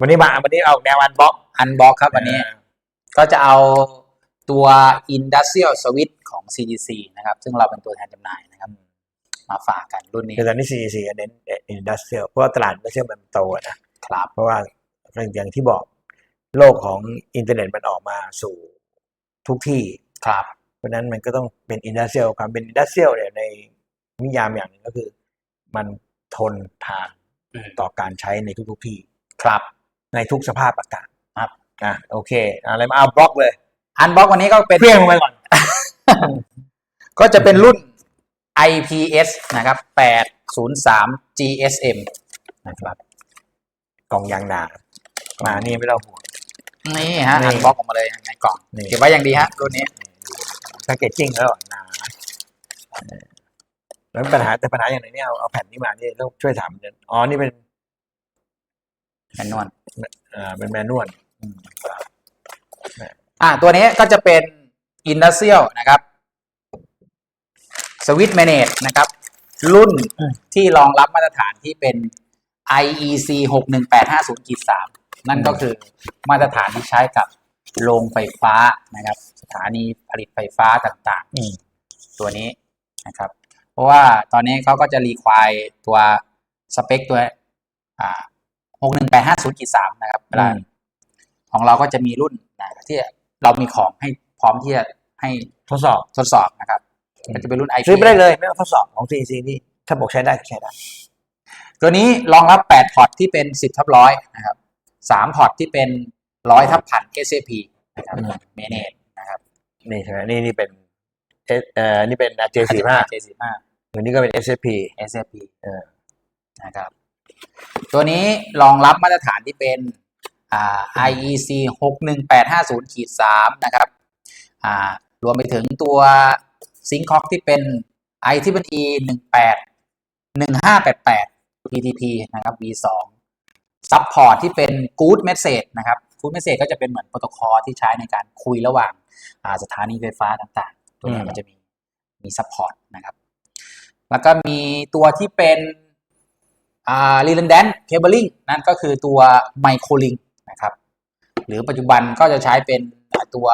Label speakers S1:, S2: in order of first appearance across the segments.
S1: วันนี้มาวันนี้เอาแนวอันบล็อก
S2: อันบ็อกครับวันนี้ ก็จะเอาตัว Industrial Switch ของ CDC นะครับ ซึ่งเราเป็นตัวแทนจำหน่ายนะครับ มาฝากกันรุ่นนี้
S1: คือตอนนี้ CEC เน้นอินดัสเทรียลเพราะว่าตลาดอินดัสเทรียลมันโตอะนะครับ เพราะว่าอย่างที่บอกโลกของอินเทอร์เน็ตมันออกมาสู่ทุกที่
S2: ครับ
S1: เพราะฉะนั้นมันก็ต้องเป็นอินดัสเทรียลความเป็นอินดัสเทรียลเนี่ยในนิยามอย่างหนึ่งก็คือ มันทนทาน
S2: อืม
S1: ต่อการใช้ในทุกๆที่
S2: ครับ
S1: ในทุกสภาพอากาศ
S2: ครับ
S1: อะโอเคอะไรมาเอาบล็อกเลย
S2: อันบ็อกวันนี้ก็เป็น
S1: เพี้ยงลงไปก่อน
S2: ก็จะเป็นรุ่น IPS นะครับ 803 GSM นะครับ
S1: กล่องยางหนามานี่ไม่ต้องห่วง
S2: นี่ฮะ
S1: นี่
S2: อันบ็อกออกมาเลยในกล่อง
S1: นี่
S2: เก็บไว้อย่างดีฮะรุ่นนี้
S1: แพคเกจจิ้งแล้วหนาเออแล้วปัญหาแต่ปัญหาอย่างหนึงเนี่ยเอาเอาแผ่นนี้มานี่ต้องช่วยถามเนี่ยอ๋อ นี่เป็น
S2: แมนนวล
S1: เอ่อเป็นแมนนวล
S2: อ่าตัวนี้ก็จะเป็น Industrial นะครับ Switch Manage นะครับ รุ่นที่รองรับมาตรฐานที่เป็น IEC 61850-3 นั่นก็คือมาตรฐานที่ใช้กับโรงไฟฟ้านะครับ สถานีผลิตไฟฟ้าต่าง
S1: อืม
S2: ๆตัวนี้นะครับ เพราะว่าตอนนี้เขาก็จะรีควายตัวสเปคตัว อ่า61850-3นะครับเวลา
S1: อืม
S2: ของเราก็จะมีรุ่นนะที่เรามีของให้พร้อมที่จะให้
S1: ทดสอบ
S2: ทดสอบนะครับก็จะเป็นรุ่น IP
S1: ซื้อไปได้เลยไม่ต้องทดสอบของ CEC นี่ถ้าบอกใช้ได้ก็ใช้ได้
S2: ตัวนี้รองรับ8พอร์ตที่เป็น10ทับร้อยนะครับ3พอร์ตที่เป็น100ทับพัน SAP นะครับ
S1: อืม
S2: เมเนจนะครับ
S1: นี่ใช่ไหมนี่นี่เป็นเอสเอ่อนี่เป็น J45
S2: J45
S1: ตัวนี้ก็เป็น SFP
S2: SAP
S1: เออ
S2: นะครับ ตัวนี้รองรับมาตรฐานที่เป็นอ่า IEC 61850ขีด3นะครับอ่ารวมไปถึงตัวซิงคอกที่เป็น i t e e 18 1588 PTP นะครับ V2 ซัพพอร์ตที่เป็น Good Message นะครับ Good Message ก็จะเป็นเหมือนโปรโตคอลที่ใช้ในการคุยระหว่างอ่าสถานีไฟฟ้าต่างๆ ตัวนี้
S1: อืม
S2: มันจะมีมีซัพพอร์ตนะครับ แล้วก็มีตัวที่เป็น อ่า redundant cabling นั่นก็คือตัว microlink นะครับหรือปัจจุบันก็จะใช้เป็นตัว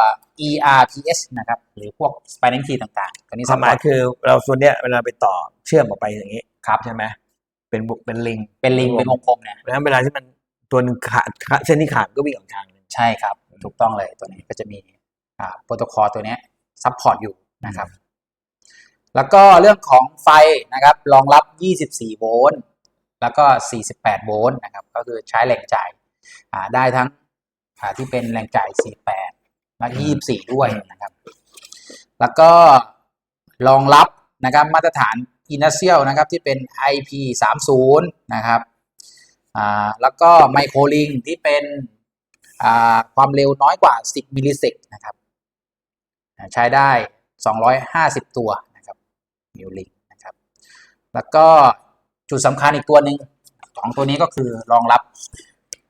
S2: ERPS นะครับ หรือพวก spanning key ต่างๆ ตัวนี้
S1: ความหมาย
S2: support
S1: คือเราส่วนเนี้ยเวลาไปต่อเชื่อมออกไปอย่างนี้
S2: ครับ
S1: ใช่ไหมเป็นบุกเป็นลิง
S2: เป็นลิง เป็นวงกลมเนี่ย
S1: เพราะฉะนั้นเวลาที่มันตัวหนึงขาดขาดเส้นที่ขาดก็วิ่งออกทางหนึง
S2: ใช่ครับ ถูกต้องเลยตัวนี้ก็จะมีอ่าโปรโตคอลตัวเนี้ซัพพอร์ตอยู่นะครับ แล้วก็เรื่องของไฟนะครับรองรับ 24 โวลต์ แล้วก็ 48 โวลต์นะครับ ก็คือใช้แรงจ่ายอ่าได้ทั้งอ่าที่เป็นแรงจ่าย 48 และ24 ด้วยนะครับ แล้วก็รองรับนะครับมาตรฐาน Industrial นะครับที่เป็น IP 30 นะครับอ่าแล้วก็ไมโครลิงที่เป็นอ่าความเร็วน้อยกว่า 10 มิลลิเซกนะครับอ่าใช้ได้ 250 ตัวนะครับมิลลิงนะครับ แล้วก็ จุดสำคัญอีกตัวหนึ่งของตัวนี้ก็คือรองรับ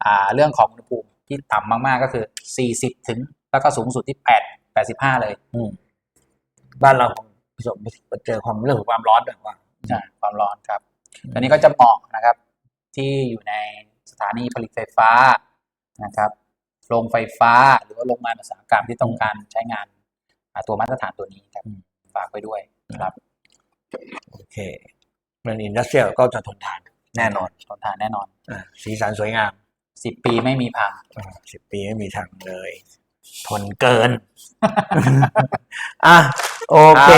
S2: อ่าเรื่องของอุณหภูมิที่ต่ำมากๆก็คือ 40 ถึง แล้วก็สูงสุดที่ 8 85 เลย
S1: อืมบ้านเราคงประสบเจอความเรื่องของความร้อนแบบว่า
S2: ใช่ความร้อนครับตัวนี้ก็จะเหมาะนะครับ ที่อยู่ในสถานีผลิตไฟฟ้านะครับโรงไฟฟ้าหรือว่าโรงงานอุตสาหกรรมที่ต้องการใช้งานอ่าตัวมาตรฐานตัวนี้ครับฝากไปด้วยครับ
S1: โอเค มันอินดัสเทรียลก็จะทนทานแน่นอน
S2: ทนทานแน่นอน
S1: อ่าสีสันสวยงาม
S2: สิบปีไม่มีพัง
S1: สิบปีไม่มีทางเลย ทนเกิน อะโอเค